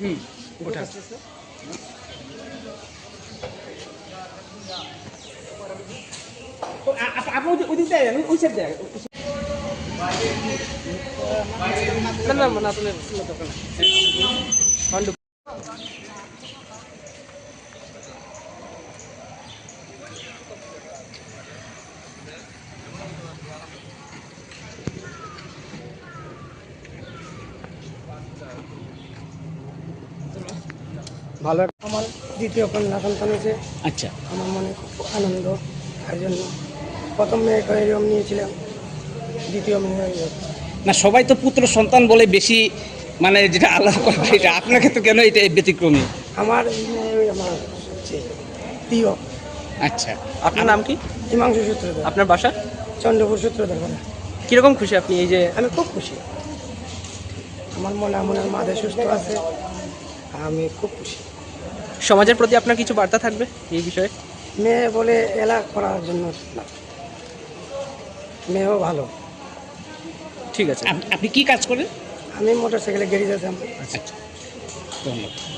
হুম ওঠা আপনি ওদিক দেয় ওই সাইড দেয় না না না আসলে কোনো ভালো আমার দ্বিতীয় কন্যা সন্তান হয়েছে। আচ্ছা। আমার মনে খুব আনন্দ তার জন্য প্রথম এরকম নিয়েছিলাম দ্বিতীয় মেয়ে না সবাই তো পুত্র সন্তান বলে বেশি মানে যেটা আল্লাহ করে এটা আপনার ক্ষেত্রে কেন এটা ব্যতিক্রমী? আমার মেয়ে আমার সবচেয়ে প্রিয়। আচ্ছা। আপনার নাম কি? হিমাংশু সূত্রধর। আপনার বাসা? চন্দ্রপুর সূত্রধর বলে। কীরকম খুশি আপনি এই যে? আমি খুব খুশি। আমার মনে মনের মাঝে সুস্থ আছে। আমি খুব খুশি। সমাজের প্রতি আপনার কিছু বার্তা থাকবে এই বিষয়ে? মেয়ে বলে এলা করার জন্য না। মেয়েও ভালো। ঠিক আছে। আপনি কি কাজ করেন? আমি মোটর সাইকেলে গেড়ে যেতাম আচ্ছা ধন্যবাদ।